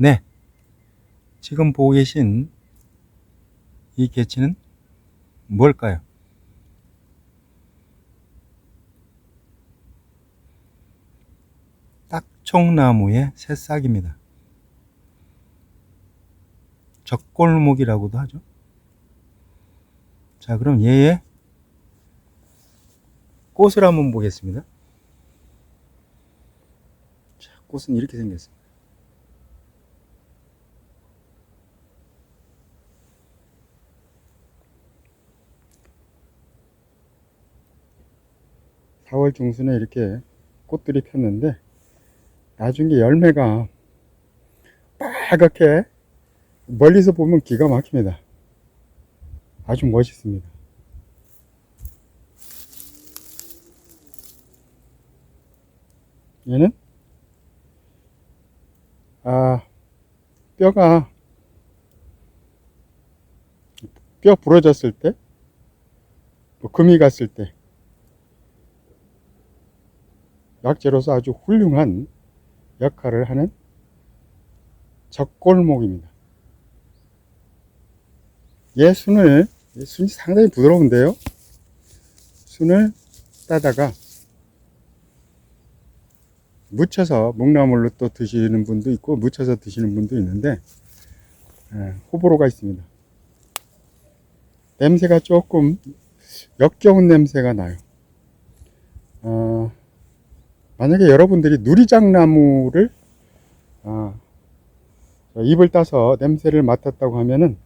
네. 지금 보고 계신 이 개체는 뭘까요? 딱총나무의 새싹입니다. 적골목이라고도 하죠. 자, 그럼 얘의 꽃을 한번 보겠습니다. 자, 꽃은 이렇게 생겼습니다. 4월 중순에 이렇게 꽃들이 폈는데 나중에 열매가 빨갛게 멀리서 보면 기가 막힙니다. 아주 멋있습니다. 얘는 아 뼈가 뼈 부러졌을 때, 뭐 금이 갔을 때 약재로서 아주 훌륭한 역할을 하는 적골목입니다. 얘 순을 얘 순이 상당히 부드러운데요. 순을 따다가 묻혀서 묵나물로 또 드시는 분도 있고 묻혀서 드시는 분도 있는데 예, 호불호가 있습니다. 냄새가 조금 역겨운 냄새가 나요. 어, 만약에 여러분들이 누리장나무를 아, 잎을 따서 냄새를 맡았다고 하면은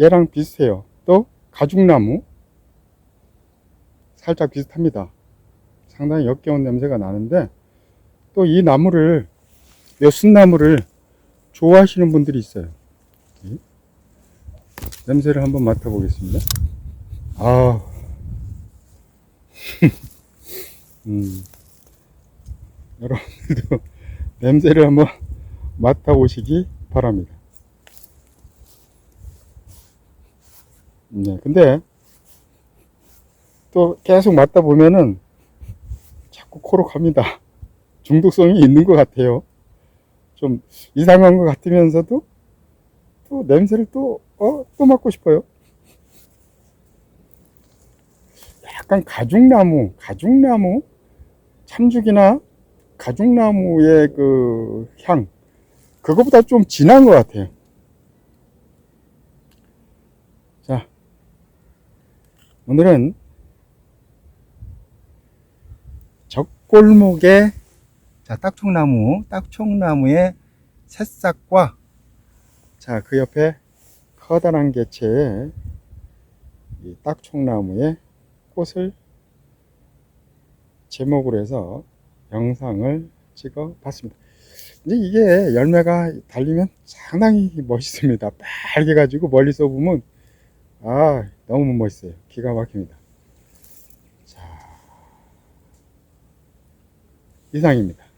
얘랑 비슷해요. 또 가죽나무 살짝 비슷합니다. 상당히 역겨운 냄새가 나는데 또 이 나무를 이 순나무를 좋아하시는 분들이 있어요. 이 냄새를 한번 맡아보겠습니다. 아, 음, 여러분들도 냄새를 한번 맡아보시기 바랍니다. 네, 근데 또 계속 맡다 보면은 자꾸 코로 갑니다. 중독성이 있는 것 같아요. 좀 이상한 것 같으면서도 또 냄새를 또, 어, 또 맡고 싶어요. 약간 가죽나무, 가죽나무, 참죽이나 가죽나무의 그 향, 그거보다 좀 진한 것 같아요. 자, 오늘은 적골목의 자, 딱총나무, 딱총나무의 새싹과 자, 그 옆에 커다란 개체의 이 딱총나무의 꽃을 제목으로 해서 영상을 찍어 봤습니다. 이제 이게 열매가 달리면 상당히 멋있습니다. 빨개가지고 멀리서 보면 아 너무 멋있어요. 기가 막힙니다. 자 이상입니다.